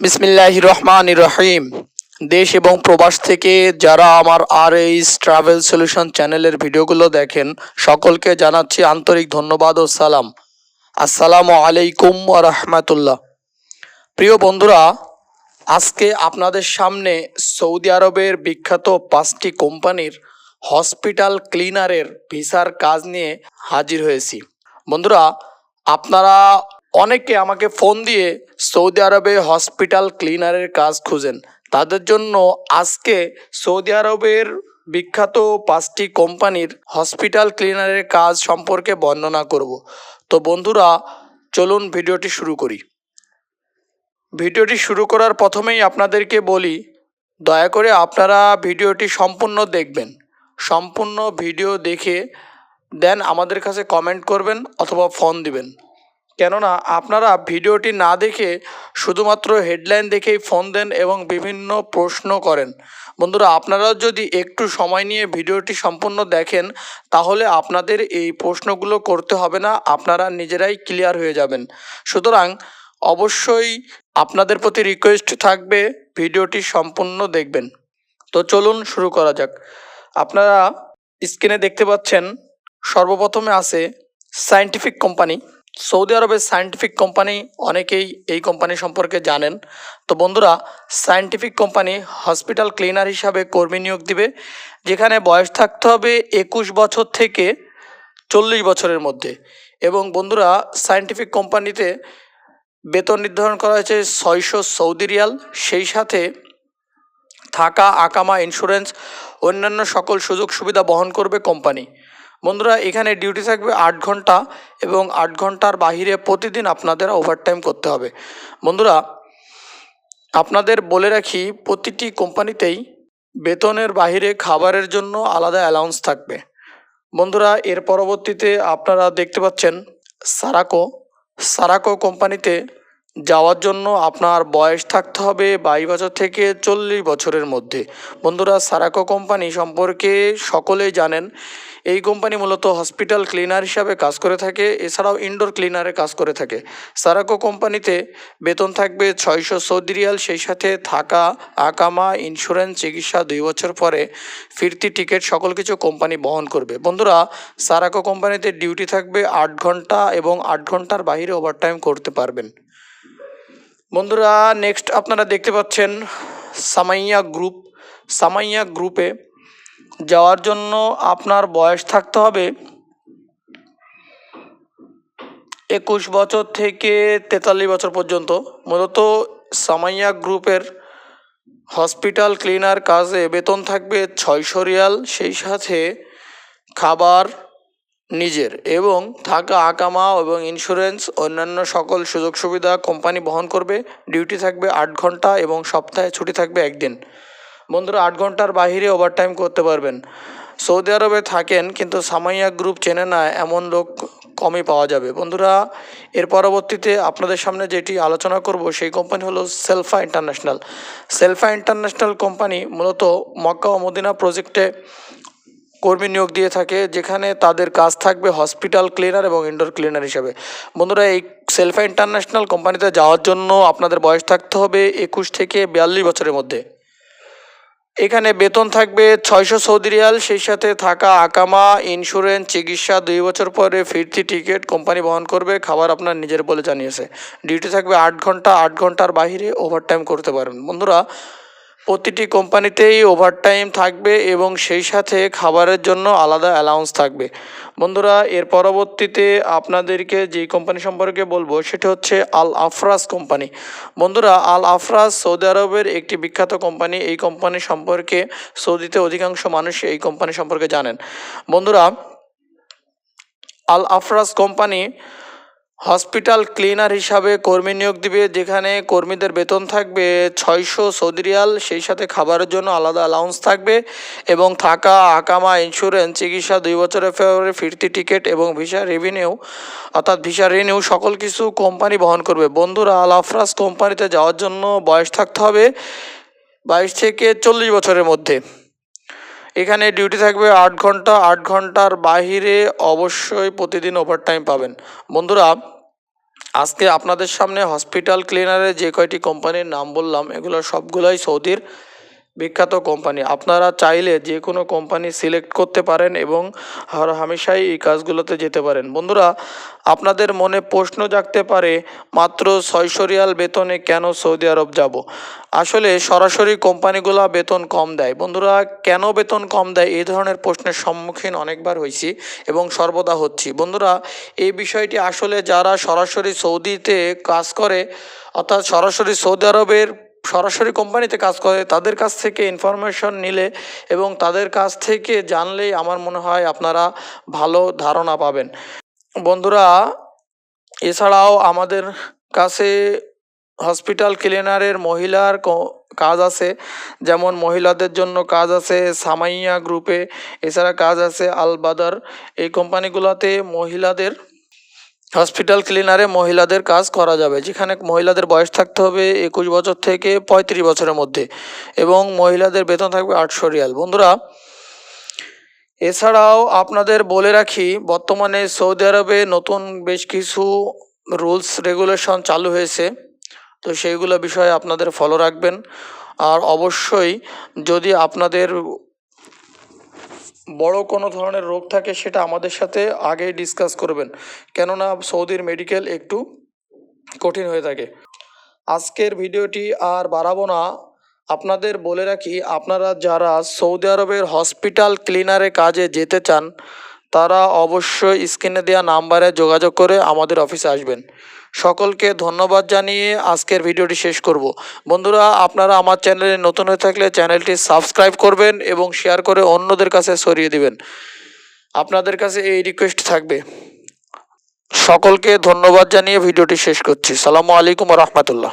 বিসমিল্লাহ রহমান রহিম। দেশ এবং প্রবাস থেকে যারা আমার আর এইস ট্রাভেল সলিউশন চ্যানেলের ভিডিওগুলো দেখেন, সকলকে জানাচ্ছি আন্তরিক ধন্যবাদ ও সালাম। আসসালামু আলাইকুম ওয়া রাহমাতুল্লাহ। প্রিয় বন্ধুরা, আজকে আপনাদের সামনে সৌদি আরবের বিখ্যাত পাঁচটি কোম্পানির হসপিটাল ক্লিনারের ভিসার কাজ নিয়ে হাজির হয়েছি। বন্ধুরা, আপনারা অনেকে আমাকে ফোন দিয়ে সৌদি আরবে হসপিটাল ক্লিনারের কাজ খুঁজেন। তাদের জন্য আজকে সৌদি আরবের বিখ্যাত পাঁচটি কোম্পানির হসপিটাল ক্লিনারের কাজ সম্পর্কে বর্ণনা করব। তো বন্ধুরা, চলুন ভিডিওটি শুরু করি। ভিডিওটি শুরু করার প্রথমেই আপনাদেরকে বলি, দয়া করে আপনারা ভিডিওটি সম্পূর্ণ দেখবেন। সম্পূর্ণ ভিডিও দেখে দেন আমাদের কাছে কমেন্ট করবেন অথবা ফোন দিবেন। কেননা আপনারা ভিডিওটি না দেখে শুধুমাত্র হেডলাইন দেখেই ফোন দেন এবং বিভিন্ন প্রশ্ন করেন। বন্ধুরা, আপনারা যদি একটু সময় নিয়ে ভিডিওটি সম্পূর্ণ দেখেন, তাহলে আপনাদের এই প্রশ্নগুলো করতে হবে না, আপনারা নিজেরাই ক্লিয়ার হয়ে যাবেন। সুতরাং অবশ্যই আপনাদের প্রতি রিকোয়েস্ট থাকবে ভিডিওটি সম্পূর্ণ দেখবেন। তো চলুন শুরু করা যাক। আপনারা স্ক্রিনে দেখতে পাচ্ছেন, সর্বপ্রথমে আছে সায়েন্টিফিক কোম্পানি। সৌদি আরবের সায়েন্টিফিক কোম্পানি অনেকেই এই কোম্পানি সম্পর্কে জানেন। তো বন্ধুরা সায়েন্টিফিক কোম্পানি হসপিটাল ক্লিনার হিসাবে কর্মী নিয়োগ দিবে, যেখানে বয়স থাকতে হবে একুশ বছর থেকে চল্লিশ বছরের মধ্যে। এবং বন্ধুরা সায়েন্টিফিক কোম্পানিতে বেতন নির্ধারণ করা হয়েছে ছয়শো সৌদি রিয়াল। সেই সাথে থাকা, আকামা ইন্স্যুরেন্স অন্যান্য সকল সুযোগ সুবিধা বহন করবে কোম্পানি। বন্ধুরা, এখানে ডিউটি থাকবে আট ঘণ্টা এবং আট ঘণ্টার বাহিরে প্রতিদিন আপনাদের ওভারটাইম করতে হবে। বন্ধুরা, আপনাদের বলে রাখি, প্রতিটি কোম্পানিতেই বেতনের বাহিরে খাবারের জন্য আলাদা অ্যালাউন্স থাকবে। বন্ধুরা, এর পরবর্তীতে আপনারা দেখতে পাচ্ছেন, সারাকো সারাকো কোম্পানিতে যাওয়ার জন্য আপনার বয়স থাকতে হবে বাইশ বছর থেকে চল্লিশ বছরের মধ্যে। বন্ধুরা, সারাকো কোম্পানি সম্পর্কে সকলেই জানেন, এই কোম্পানি মূলত হসপিটাল ক্লিনার হিসাবে কাজ করে থাকে, এছাড়াও ইনডোর ক্লিনারে কাজ করে থাকে। সারাকো কোম্পানিতে বেতন থাকবে ছয়শো সৌদি রিয়াল, সেই সাথে থাকা, আকামা, ইন্স্যুরেন্স, চিকিৎসা দুই বছর পরে ফিরতি টিকিট, সকল কিছু কোম্পানি বহন করবে। বন্ধুরা, সারাকো কোম্পানিতে ডিউটি থাকবে আট ঘণ্টা এবং আট ঘণ্টার বাইরে ওভারটাইম করতে পারবেন। বন্ধুরা নেক্সট আপনারা দেখতে পাচ্ছেন সামাইয়া গ্রুপ সামাইয়া গ্রুপে যাওয়ার জন্য আপনার বয়স থাকতে হবে একুশ বছর থেকে তেতাল্লিশ বছর পর্যন্ত। মূলত সামাইয়া গ্রুপের হসপিটাল ক্লিনার কাজে বেতন থাকবে ছয়শো রিয়াল। সেই সাথে খাবার নিজের এবং থাকা আকামা এবং ইন্স্যুরেন্স অন্যান্য সকল সুযোগ সুবিধা কোম্পানি বহন করবে। ডিউটি থাকবে আট ঘণ্টা এবং সপ্তাহে ছুটি থাকবে একদিন। বন্ধুরা, আট ঘণ্টার বাইরে ওভারটাইম করতে পারবেন। সৌদি আরবে থাকেন কিন্তু সামাইয়া গ্রুপ চেনে না, এমন লোক কমই পাওয়া যাবে। বন্ধুরা, এর পরবর্তীতে আপনাদের সামনে যেটি আলোচনা করব, সেই কোম্পানি হলো Selfa international. Selfa international company মূলত মক্কা ও মদিনা প্রজেক্টে কর্মী নিয়োগ দিয়ে থাকে, যেখানে তাদের কাজ থাকবে হসপিটাল ক্লিনার এবং ইনডোর ক্লিনার হিসাবে। বন্ধুরা, এই সেলফা ইন্টারন্যাশনাল কোম্পানিতে যাওয়ার জন্য আপনাদের বয়স থাকতে হবে একুশ থেকে বিয়াল্লিশ বছরের মধ্যে। এখানে বেতন থাকবে ছয়শো সৌদি রিয়াল, সেই সাথে থাকা আকামা ইন্স্যুরেন্স চিকিৎসা, দুই বছর পরে ফিরতি টিকিট কোম্পানি বহন করবে, খাবার আপনার নিজের বলে জানিয়েছে। ডিউটি থাকবে আট ঘণ্টা, আট ঘণ্টার বাইরে ওভারটাইম করতে পারবেন বন্ধুরা প্রতিটি কোম্পানিতেই ওভারটাইম থাকবে এবং সেই সাথে খাবারের জন্য আলাদা অ্যালাউন্স থাকবে। বন্ধুরা, এর পরবর্তীতে আপনাদেরকে যেই কোম্পানি সম্পর্কে বলব, সেটি হচ্ছে আল আফরাজ কোম্পানি বন্ধুরা আল আফরাজ সৌদি আরবের একটি বিখ্যাত কোম্পানি এই কোম্পানি সম্পর্কে সৌদিতে অধিকাংশ মানুষ এই কোম্পানি সম্পর্কে জানেন। বন্ধুরা Al Afraz company hospital cleaner হিসাবে কর্মী নিয়োগ দিবে, যেখানে কর্মীদের বেতন থাকবে ছয়শো সৌদি রিয়াল, সেই সাথে খাবারের জন্য আলাদা অ্যালাউন্স থাকবে এবং থাকা আকামা ইন্স্যুরেন্স চিকিৎসা দুই বছরের ফেব্রুয়ারি ফিরতি টিকিট এবং ভিসা রেভিনিউ অর্থাৎ ভিসা রিনিউ সকল কিছু কোম্পানি বহন করবে। বন্ধুরা আল আফরাজ কোম্পানিতে যাওয়ার জন্য বয়স থাকতে হবে বাইশ থেকে চল্লিশ বছরের মধ্যে। এখানে ডিউটি থাকবে আট ঘণ্টা, আট ঘণ্টার বাহিরে অবশ্যই প্রতিদিন ওভারটাইম পাবেন। বন্ধুরা আজকে আপনাদের সামনে হসপিটাল ক্লিনারে যে কয়টি কোম্পানির নাম বললাম এগুলো সবগুলোই সৌদির। বিখ্যাত কোম্পানি। আপনারা চাইলে যে কোনো কোম্পানি সিলেক্ট করতে পারেন এবং হর হামেশাই এই কাজগুলোতে যেতে পারেন। বন্ধুরা, আপনাদের মনে প্রশ্ন জাগতে পারে, মাত্র ছয়শো রিয়াল বেতনে কেন সৌদি আরব যাব? আসলে সরাসরি কোম্পানিগুলো বেতন কম দেয়। বন্ধুরা, কেন বেতন কম দেয়? এই ধরনের প্রশ্নের সম্মুখীন অনেকবার হয়েছি এবং সর্বদা হচ্ছি। বন্ধুরা, এই বিষয়টি আসলে যারা সরাসরি সৌদিতে কাজ করে, অর্থাৎ সরাসরি সৌদি আরবের সরাসরি কোম্পানিতে কাজ করে, তাদের কাছ থেকে ইনফরমেশন নিলে এবং তাদের কাছ থেকে জানলেই আমার মনে হয় আপনারা ভালো ধারণা পাবেন। বন্ধুরা, এছাড়াও আমাদের কাছে হসপিটাল ক্লিনারের মহিলার কাজ আছে, যেমন মহিলাদের জন্য কাজ আছে সামাইয়া গ্রুপে এছাড়া কাজ আছে আলবাদার। এই কোম্পানিগুলোতে মহিলাদের হসপিটাল ক্লিনারে মহিলাদের কাজ করা যাবে, যেখানে মহিলাদের বয়স থাকতে হবে একুশ বছর থেকে পঁয়ত্রিশ বছরের মধ্যে এবং মহিলাদের বেতন থাকবে আটশো রিয়াল। বন্ধুরা, এছাড়াও আপনাদের বলে রাখি, বর্তমানে সৌদি আরবে নতুন বেশ কিছু রুলস, রেগুলেশন চালু হয়েছে। তো সেইগুলো বিষয়ে আপনাদের ফলো রাখবেন। আর অবশ্যই যদি আপনাদের বড় কোনো ধরনের রোগ থাকে সেটা আমাদের সাথে আগেই ডিসকাস করবেন। কেননা সৌদির মেডিকেল একটু কঠিন হয়ে থাকে। আজকের ভিডিওটি আর বাড়াবো না। আপনাদের বলে রাখি, আপনারা যারা সৌদি আরবের হসপিটাল ক্লিনারে কাজে যেতে চান, তারা অবশ্যই স্ক্রিনে দেওয়া নাম্বারে যোগাযোগ করে আমাদের অফিসে আসবেন। সকলকে ধন্যবাদ জানিয়ে আজকের ভিডিওটি শেষ করব। বন্ধুরা, আপনারা আমার চ্যানেলে নতুন হয়ে থাকলে চ্যানেলটি সাবস্ক্রাইব করবেন এবং শেয়ার করে অন্যদের কাছে সরিয়ে দিবেন। আপনাদের কাছে এই রিকোয়েস্ট থাকবে। সকলকে ধন্যবাদ জানিয়ে ভিডিওটি শেষ করছি। সালামু আলাইকুম রহমতুল্লাহ।